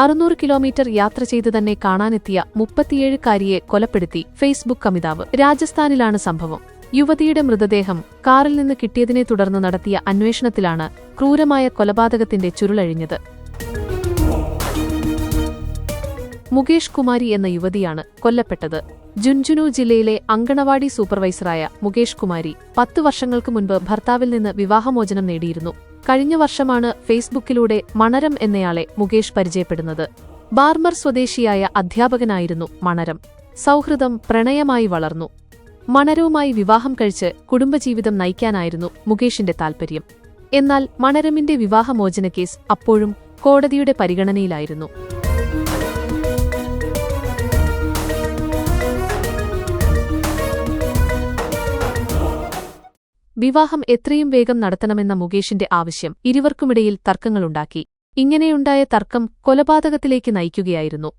അറുന്നൂറ് കിലോമീറ്റർ യാത്ര ചെയ്ത് തന്നെ കാണാനെത്തിയ മുപ്പത്തിയേഴുകാരിയെ കൊലപ്പെടുത്തി ഫേസ്ബുക്ക് അമിതാവ്. രാജസ്ഥാനിലാണ് സംഭവം. യുവതിയുടെ മൃതദേഹം കാറിൽ നിന്ന് കിട്ടിയതിനെ തുടർന്ന് നടത്തിയ അന്വേഷണത്തിലാണ് ക്രൂരമായ കൊലപാതകത്തിന്റെ ചുരുളഴിഞ്ഞത്. മുകേഷ് കുമാരി എന്ന യുവതിയാണ് കൊല്ലപ്പെട്ടത്. ജുൻജുനു ജില്ലയിലെ അങ്കണവാടി സൂപ്പർവൈസറായ മുകേഷ് കുമാരി പത്ത് വർഷങ്ങൾക്ക് മുൻപ് ഭർത്താവിൽ നിന്ന് വിവാഹമോചനം നേടിയിരുന്നു. കഴിഞ്ഞ വർഷമാണ് ഫേസ്ബുക്കിലൂടെ മണരം എന്നയാളെ മുകേഷ് പരിചയപ്പെടുന്നത്. ബാർമർ സ്വദേശിയായ അധ്യാപകനായിരുന്നു മണരം. സൗഹൃദം പ്രണയമായി വളർന്നു. മണരവുമായി വിവാഹം കഴിച്ച് കുടുംബജീവിതം നയിക്കാനായിരുന്നു മുകേഷിന്റെ താൽപര്യം. എന്നാൽ മണരമിന്റെ വിവാഹമോചന കേസ് അപ്പോഴും കോടതിയുടെ പരിഗണനയിലായിരുന്നു. വിവാഹം എത്രയും വേഗം നടത്തണമെന്ന മുകേഷിന്റെ ആവശ്യം ഇരുവർക്കുമിടയിൽ തർക്കങ്ങളുണ്ടാക്കി. ഇങ്ങനെയുണ്ടായ തർക്കം കൊലപാതകത്തിലേക്ക് നയിക്കുകയായിരുന്നു.